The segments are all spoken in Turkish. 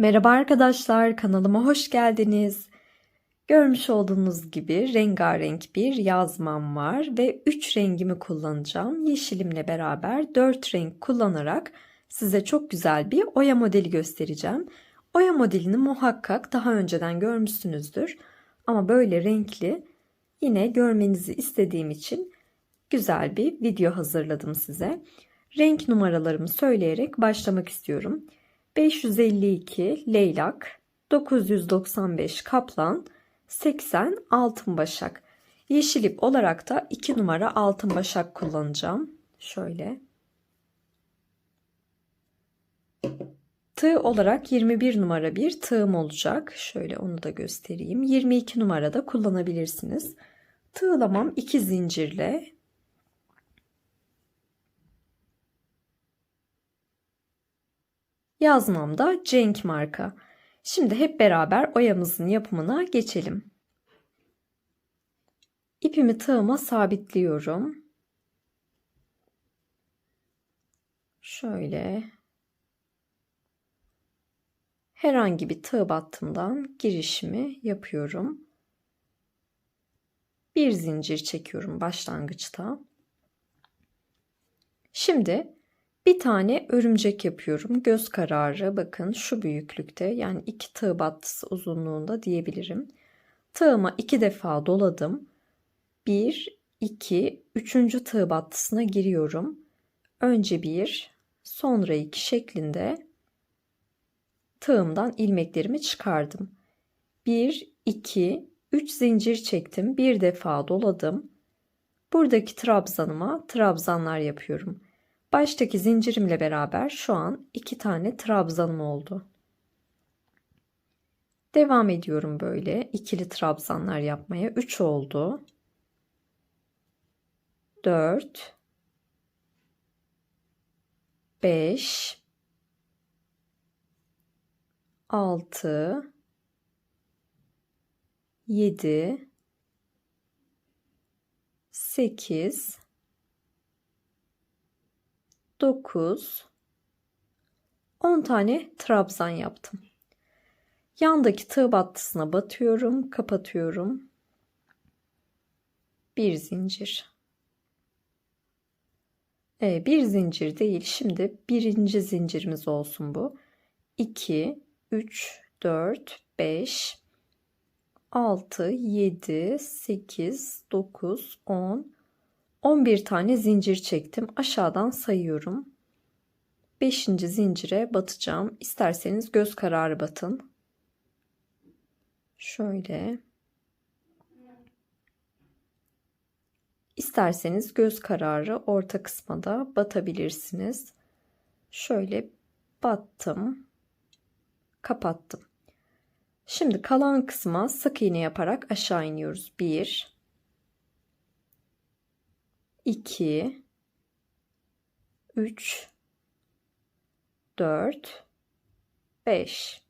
Merhaba arkadaşlar, kanalıma hoş geldiniz. Görmüş olduğunuz gibi rengarenk bir yazmam var ve 3 rengimi kullanacağım. Yeşilimle beraber 4 renk kullanarak size çok güzel bir oya modeli göstereceğim. Oya modelini muhakkak daha önceden görmüşsünüzdür. Ama böyle renkli yine görmenizi istediğim için güzel bir video hazırladım size. Renk numaralarımı söyleyerek başlamak istiyorum. 552 leylak, 995 kaplan, 80 altın başak. Yeşil ip olarak da 2 numara altın başak kullanacağım. Şöyle. Tığ olarak 21 numara bir tığım olacak. Şöyle onu da göstereyim. 22 numarada kullanabilirsiniz. Tığlamam 2 zincirle Yazmamda Cenk marka. Şimdi hep beraber oyamızın yapımına geçelim. İpimi tığıma sabitliyorum. Şöyle herhangi bir tığ battımdan girişimi yapıyorum. Bir zincir çekiyorum başlangıçta. Şimdi bir tane örümcek yapıyorum. Göz kararı bakın şu büyüklükte yani iki tığ battısı uzunluğunda diyebilirim. Tığıma iki defa doladım. Bir, iki, üçüncü tığ battısına giriyorum. Önce bir, sonra iki şeklinde tığımdan ilmeklerimi çıkardım. Bir, iki, üç zincir çektim. Bir defa doladım. Buradaki trabzanıma trabzanlar yapıyorum. Baştaki zincirimle beraber şu an iki tane trabzanım oldu. Devam ediyorum böyle ikili trabzanlar yapmaya. 3 oldu. 4 5 6 7 8 9 10 tane trabzan yaptım. Yandaki tığ battısına batıyorum, kapatıyorum. Bir zincir. Ee, bir zincir değil. Şimdi birinci zincirimiz olsun bu. 2, 3, 4, 5, 6, 7, 8, 9, 10, 11 tane zincir çektim. Aşağıdan sayıyorum. 5. zincire batacağım. İsterseniz göz kararı batın. Şöyle. İsterseniz göz kararı orta kısma da batabilirsiniz. Şöyle battım. Kapattım. Şimdi kalan kısma sık iğne yaparak aşağı iniyoruz. 1 2 3 4 5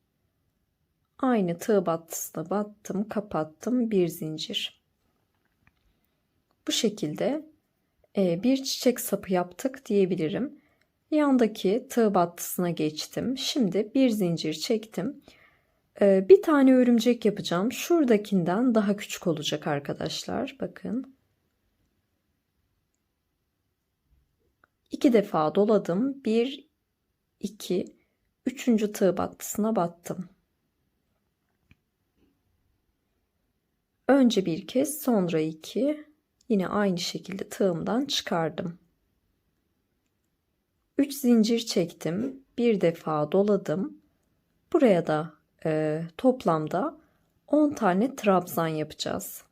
Aynı tığ battısına battım, kapattım, bir zincir. Bu şekilde e, bir çiçek sapı yaptık diyebilirim. Yandaki tığ battısına geçtim. Şimdi bir zincir çektim. E, bir tane örümcek yapacağım. Şuradakinden daha küçük olacak arkadaşlar. Bakın. İki defa doladım. Bir, iki, üçüncü tığ battısına battım. Önce bir kez sonra iki yine aynı şekilde tığımdan çıkardım. 3 zincir çektim. Bir defa doladım. Buraya da e, toplamda 10 tane trabzan yapacağız.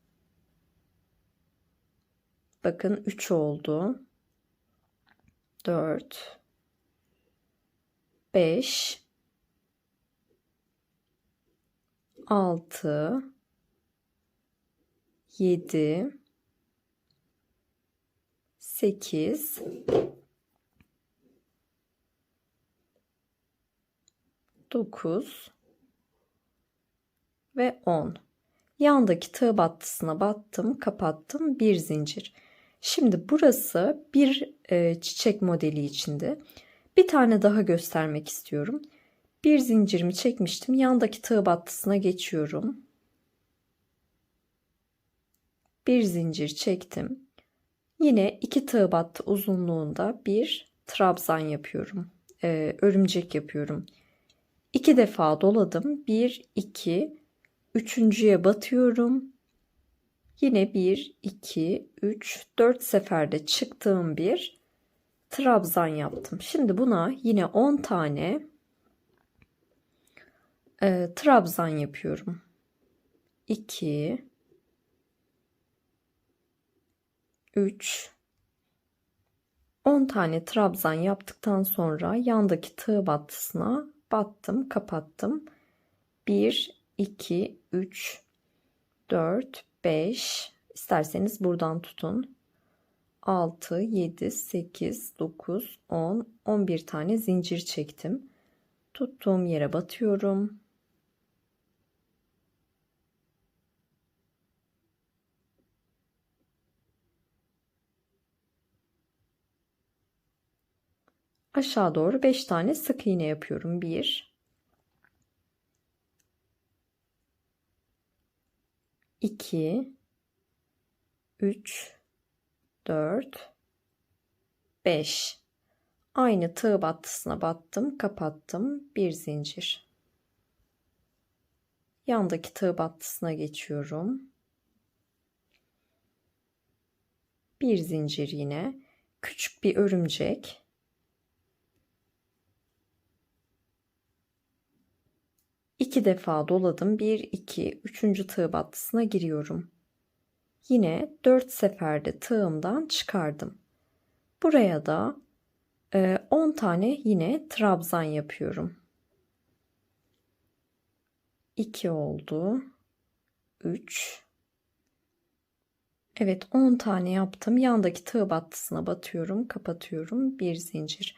Bakın 3 oldu. 4 5 6 7 8 9 ve 10. Yandaki tığ battısına battım, kapattım, bir zincir. Şimdi burası bir e, çiçek modeli içinde. Bir tane daha göstermek istiyorum. Bir zincirimi çekmiştim. Yandaki tığ battısına geçiyorum. Bir zincir çektim. Yine iki tığ battı uzunluğunda bir trabzan yapıyorum. Ee, örümcek yapıyorum. İki defa doladım. Bir, iki, üçüncüye batıyorum. Yine bir, iki, üç, dört seferde çıktığım bir trabzan yaptım. Şimdi buna yine 10 tane e, trabzan yapıyorum. 2 3 10 tane trabzan yaptıktan sonra yandaki tığ battısına battım, kapattım. 1 2 3 4 5 isterseniz buradan tutun. 6 7 8 9 10 11 tane zincir çektim. Tuttuğum yere batıyorum. aşağı doğru 5 tane sık iğne yapıyorum. 1 2 3 4 5 aynı tığ battısına battım kapattım. Bir zincir. Yandaki tığ battısına geçiyorum. Bir zincir yine. Küçük bir örümcek iki defa doladım. 1 2 3. tığ battısına giriyorum. Yine 4 seferde tığımdan çıkardım. Buraya da 10 e, tane yine trabzan yapıyorum. 2 oldu. 3 Evet 10 tane yaptım. Yandaki tığ battısına batıyorum, kapatıyorum. Bir zincir.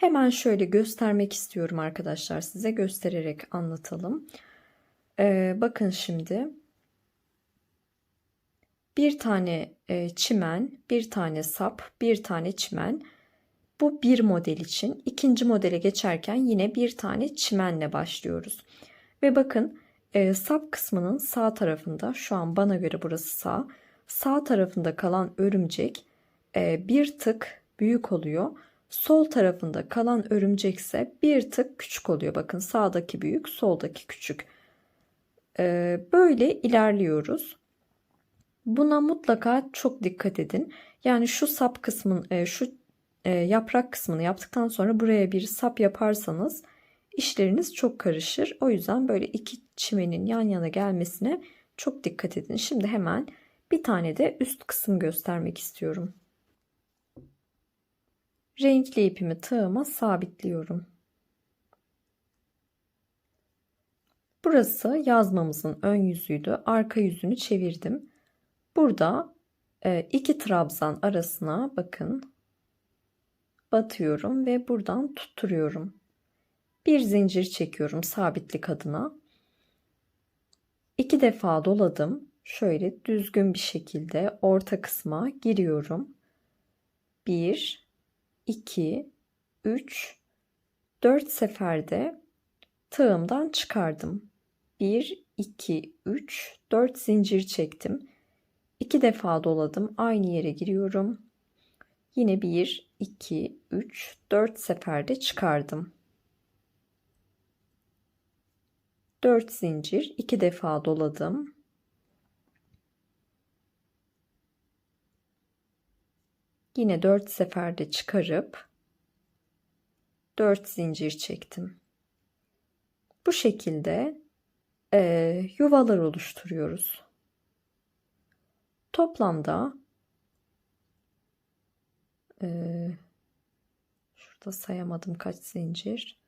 Hemen şöyle göstermek istiyorum arkadaşlar size göstererek anlatalım. Ee, bakın şimdi bir tane e, çimen, bir tane sap, bir tane çimen. Bu bir model için. ikinci modele geçerken yine bir tane çimenle başlıyoruz. Ve bakın e, sap kısmının sağ tarafında şu an bana göre burası sağ. Sağ tarafında kalan örümcek e, bir tık büyük oluyor. Sol tarafında kalan örümcek ise bir tık küçük oluyor. Bakın sağdaki büyük, soldaki küçük. Ee, böyle ilerliyoruz. Buna mutlaka çok dikkat edin. Yani şu sap kısmın, e, şu e, yaprak kısmını yaptıktan sonra buraya bir sap yaparsanız işleriniz çok karışır. O yüzden böyle iki çimenin yan yana gelmesine çok dikkat edin. Şimdi hemen bir tane de üst kısım göstermek istiyorum. Renkli ipimi tığıma sabitliyorum. Burası yazmamızın ön yüzüydü. Arka yüzünü çevirdim. Burada e, iki trabzan arasına bakın batıyorum ve buradan tutturuyorum. Bir zincir çekiyorum sabitlik adına. İki defa doladım. Şöyle düzgün bir şekilde orta kısma giriyorum. Bir, 2, 3, 4 seferde tığımdan çıkardım. 1, 2, 3, 4 zincir çektim. 2 defa doladım. Aynı yere giriyorum. Yine 1, 2, 3, 4 seferde çıkardım. 4 zincir, 2 defa doladım. Yine 4 seferde çıkarıp 4 zincir çektim. Bu şekilde e, yuvalar oluşturuyoruz. Toplamda e, şurada sayamadım kaç zincir.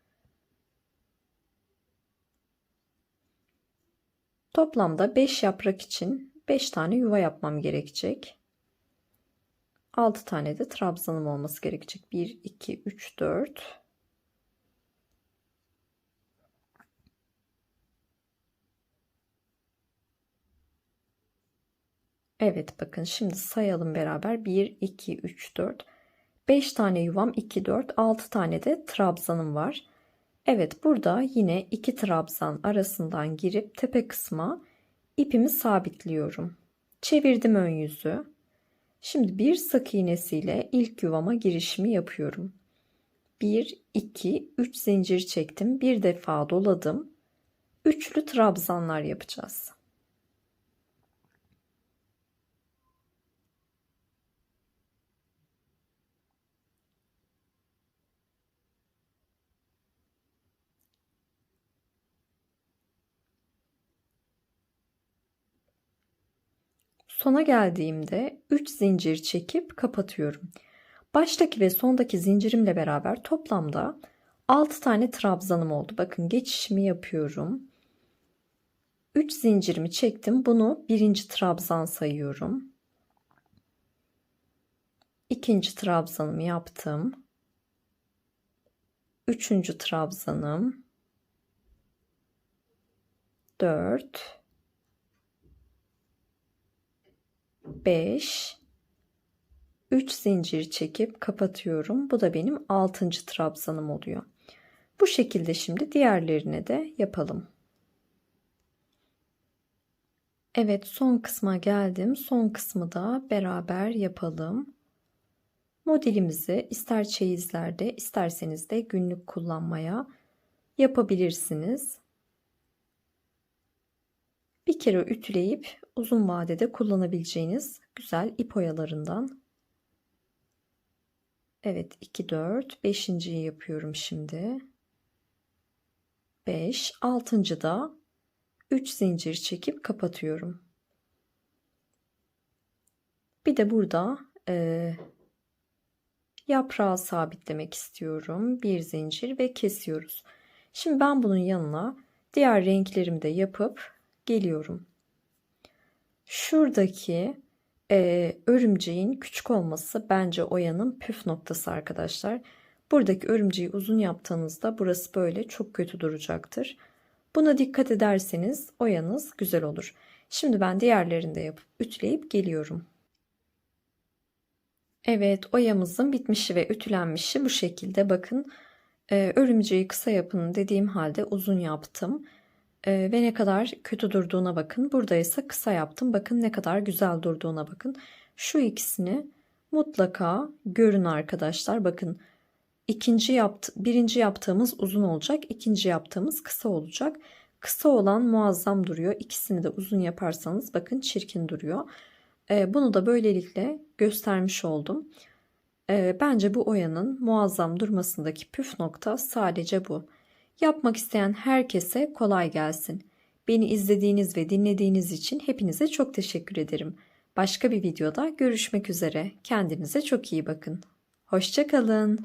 Toplamda 5 yaprak için 5 tane yuva yapmam gerekecek. 6 tane de trabzanım olması gerekecek. 1, 2, 3, 4. Evet bakın şimdi sayalım beraber. 1, 2, 3, 4. 5 tane yuvam 2, 4, 6 tane de trabzanım var. Evet burada yine iki trabzan arasından girip tepe kısma ipimi sabitliyorum. Çevirdim ön yüzü. Şimdi bir sık iğnesiyle ilk yuvama girişimi yapıyorum. 1, 2, 3 zincir çektim. Bir defa doladım. Üçlü trabzanlar yapacağız. Sona geldiğimde 3 zincir çekip kapatıyorum. Baştaki ve sondaki zincirimle beraber toplamda 6 tane trabzanım oldu. Bakın geçişimi yapıyorum. 3 zincirimi çektim. Bunu birinci trabzan sayıyorum. İkinci trabzanımı yaptım. Üçüncü trabzanım. 4 5 3 zincir çekip kapatıyorum. Bu da benim 6. trabzanım oluyor. Bu şekilde şimdi diğerlerine de yapalım. Evet son kısma geldim. Son kısmı da beraber yapalım. Modelimizi ister çeyizlerde isterseniz de günlük kullanmaya yapabilirsiniz. Bir kere ütüleyip uzun vadede kullanabileceğiniz güzel ip oyalarından. Evet 2 4 5.yi yapıyorum şimdi. 5 6. da 3 zincir çekip kapatıyorum. Bir de burada e, yaprağı sabitlemek istiyorum. Bir zincir ve kesiyoruz. Şimdi ben bunun yanına diğer renklerimi de yapıp geliyorum. Şuradaki e, örümceğin küçük olması bence oyanın püf noktası arkadaşlar. Buradaki örümceği uzun yaptığınızda burası böyle çok kötü duracaktır. Buna dikkat ederseniz oyanız güzel olur. Şimdi ben diğerlerini de yapıp ütüleyip geliyorum. Evet oyamızın bitmişi ve ütülenmişi bu şekilde bakın. Ee, örümceği kısa yapın dediğim halde uzun yaptım. Ee, ve ne kadar kötü durduğuna bakın. Burada ise kısa yaptım. Bakın ne kadar güzel durduğuna bakın. Şu ikisini mutlaka görün arkadaşlar. Bakın ikinci yaptı, birinci yaptığımız uzun olacak. ikinci yaptığımız kısa olacak. Kısa olan muazzam duruyor. İkisini de uzun yaparsanız bakın çirkin duruyor. Ee, bunu da böylelikle göstermiş oldum. Ee, bence bu oyanın muazzam durmasındaki püf nokta sadece bu. Yapmak isteyen herkese kolay gelsin. Beni izlediğiniz ve dinlediğiniz için hepinize çok teşekkür ederim. Başka bir videoda görüşmek üzere. Kendinize çok iyi bakın. Hoşçakalın.